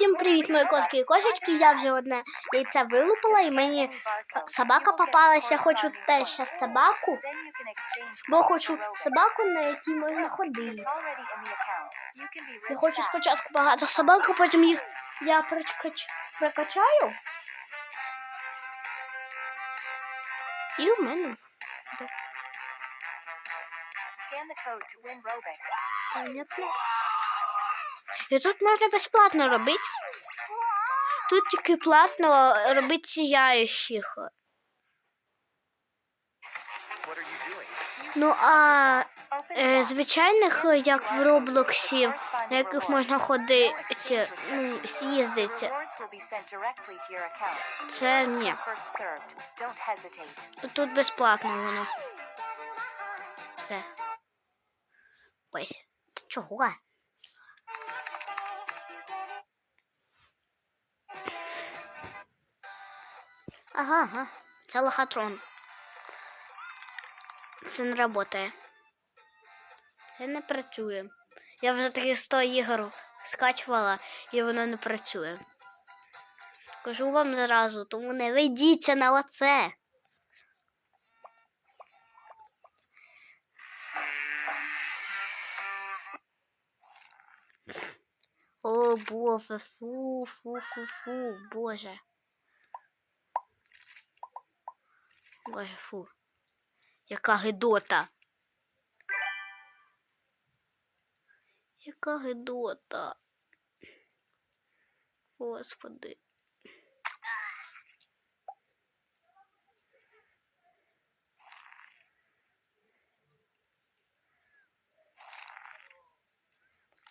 Всім привіт, мої кошки і кошечки. Я вже одне яйце вилупила і мені собака попалася. Хочу теж собаку, бо хочу собаку, на якій можна ходити. Я хочу спочатку багато собак, а потім їх я прокач... прокачаю. І в мене. Понятно. І тут можна безплатно робити. Тут тільки платно робити сіяючих. Ну а е, звичайних, як в Роблоксі, на яких можна ходити, ну, з'їздити, це ні. Тут безплатно воно. Все. Ось. Чого? Ага, ага. Це лохотрон. Це не працює. Це не працює. Я вже такі 100 ігор скачувала і воно не працює. Кажу вам зразу, тому не ведіться на оце. О, боже, фу, фу, фу, фу, боже. Боже, фу. Яка гидота. Яка гидота. Господи.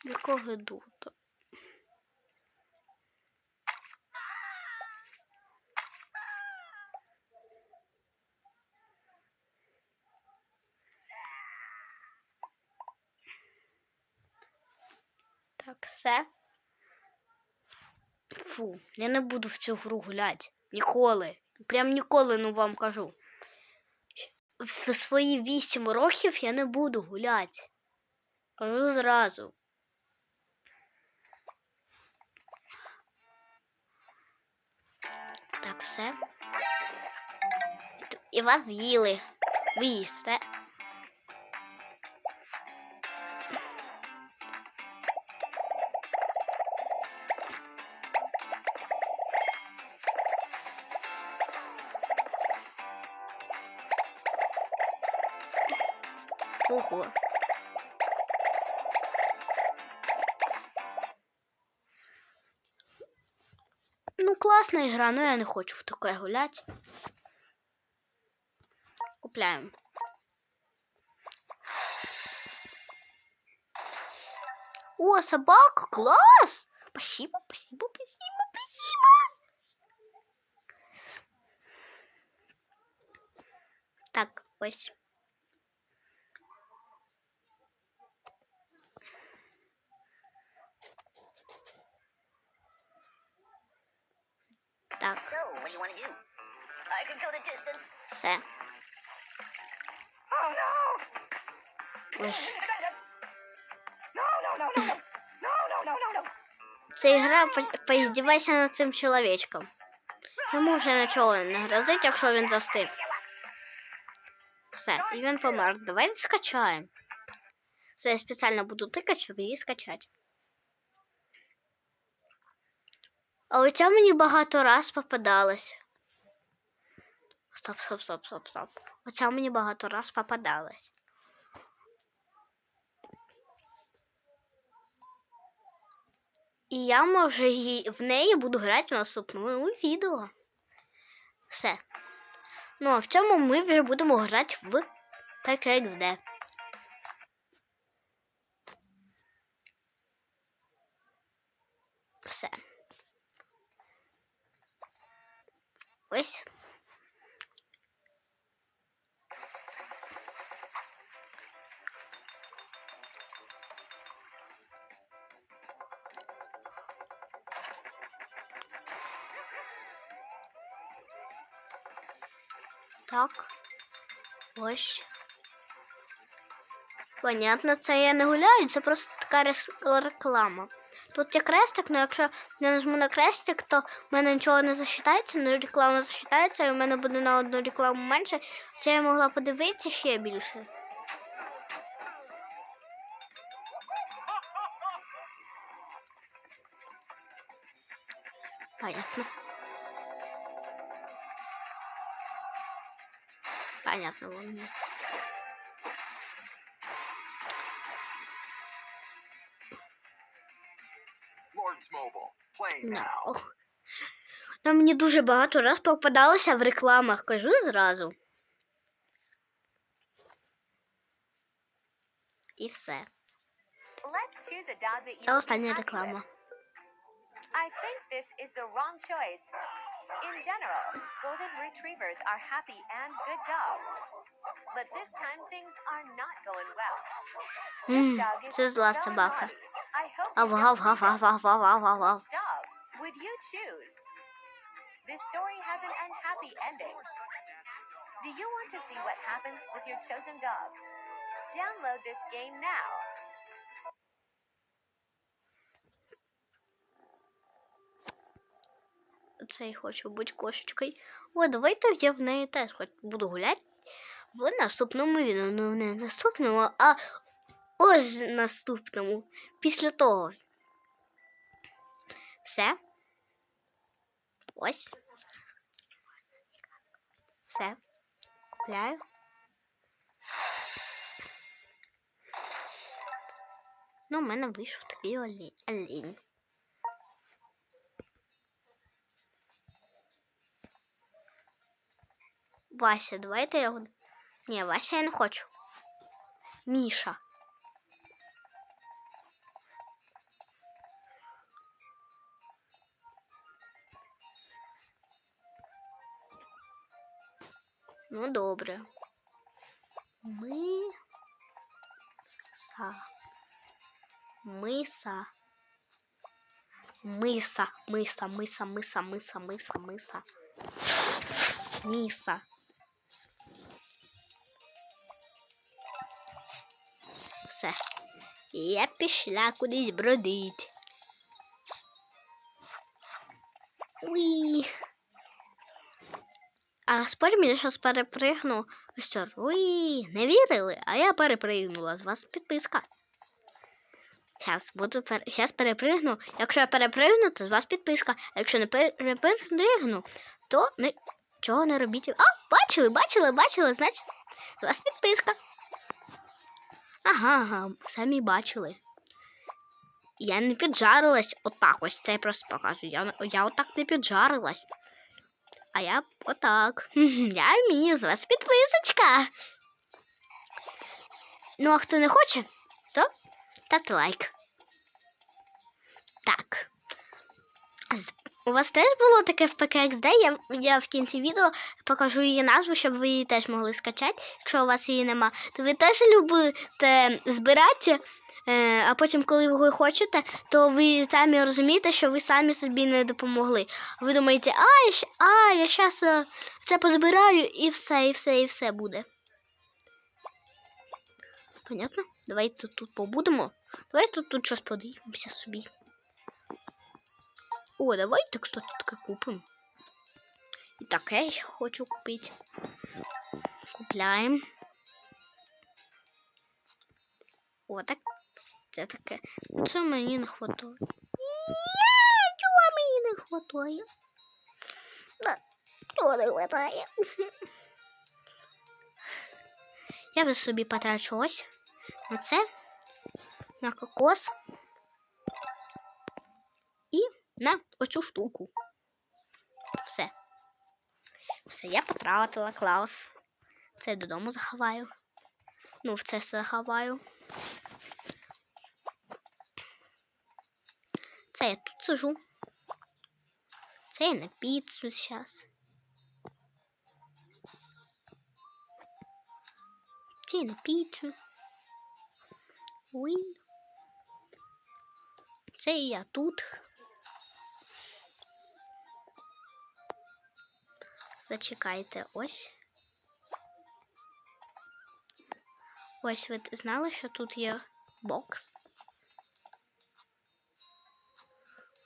Яка гидота. Так, все. Фу, я не буду в цю гру гуляти. Ніколи. Прям ніколи, ну вам кажу. В свої вісім років я не буду гуляти. Кажу зразу. Так, все. І вас з'їли. Ви їсте. Ого. Ну, класна ігра, но я не хочу в таке гуляти. Купляємо. О, собака, класс! Спасибо, спасибо, спасибо, спасибо. Так, ось. Distance. все. No! Ось. No, no, no, no, no! No, no, no, no, no! Це ігра по- поіздівайся над цим чоловічком. Йому вже нічого не грозить, якщо він застиг. Все, і він помер. Давайте скачаємо. Це я спеціально буду тикати, щоб її скачати. А оця мені багато раз попадалась. Стоп, стоп, стоп, стоп, стоп. Оця мені багато раз попадалась. І я, може, в неї буду грати в наступному відео. Все. Ну, а в цьому ми вже будемо грати в PKXD. Все. Ось. Так. Ось. Понятно, це я не гуляю, це просто така реклама. Тут є крестик, але якщо я нажму на крестик, то в мене нічого не засчитається, але реклама засчитається, і в мене буде на одну рекламу менше. Це я могла подивитися ще більше. Понятно. Понятно, ладно. No. Нам мені дуже багато раз попадалося в рекламах, кажу зразу. І все. Це остання реклама. I think this is the wrong choice. In general, golden retrievers are happy and good dogs. But this time things are not going well. This dog is Це зла собака. Naughty. I hope you Ав, гав, гав, гав, гав, гав, гав, гав, гав. Would you choose? This story has an unhappy ending. Do you want to see what happens with your chosen dog? Download this game now. Це я хочу бути кошечкою. О, давайте я в неї теж хоч буду гуляти. В наступному відео. Ну, не наступному, а ось наступному. Після того. Все. Ось. Все. Купляю. Ну, у мене вийшов такий олень. олень. Вася, давайте я. Ні, Вася я не хочу. Міша. Ну, добре. Ми. Са. Миса. Миса, миса, миса, миса, миса, миса, миса. Міса. Все. Я пішла кудись бродить. Уї. А спорь мені зараз перепригну. Ось. Уї. Не вірили, а я перепригнула. З вас підписка. Зараз буду пер... Зараз перепригну. Якщо я перепригну, то з вас підписка. А якщо не перепригну, то нічого не робіть. А, бачили, бачили, бачили, значить, з вас підписка. Ага, ага, самі бачили. Я не піджарилась отак ось це я просто показую. Я, я отак не піджарилась. А я отак. Я вмію з вас підписочка. Ну, а хто не хоче, то ставте лайк. Так. У вас теж було таке в PKXD? Я, я в кінці відео покажу її назву, щоб ви її теж могли скачати, якщо у вас її нема. То ви теж любите збирати, а потім, коли ви хочете, то ви самі розумієте, що ви самі собі не допомогли. Ви думаєте, а, я, а, я зараз це позбираю і все, і все, і все буде. Понятно? Давайте тут побудемо. Давайте тут щось подивимося собі. О, давайте, кстати, таке купимо. І таке я ще хочу купити. Купляємо. О, так. Це таке. Це мені не хватає. Ні, Чого мені не хватає? Да, чого не хватає? Я вже собі потрачу ось на це, на кокос і на оцю штуку. Все. Все, я потратила клаус. Це я додому заховаю. Ну, в це заховаю. Сижу. Це я на піцу зараз. Це я на піцу. Ой. Це я тут. Зачекайте, ось. Ось ви знали, що тут є бокс?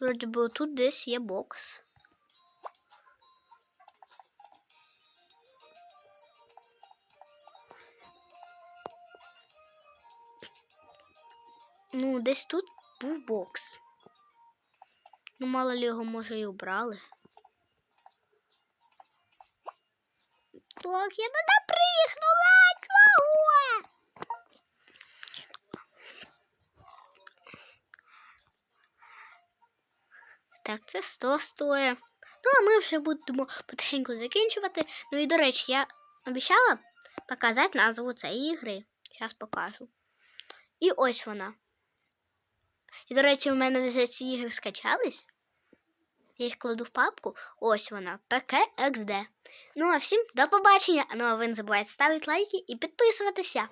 Вроді би тут десь є бокс. Ну, десь тут був бокс. Ну, мало ли його, може, і обрали. Так, я туди пригнула! Чого? Так, це 100 стоїть. Ну, а ми вже будемо потихеньку закінчувати. Ну і, до речі, я обіцяла показати назву цієї ігри. Зараз покажу. І ось вона. І, до речі, у мене вже ці ігри скачались. Я їх кладу в папку. Ось вона. PKXD. Ну а всім до побачення. Ну а ви не забувайте ставити лайки і підписуватися.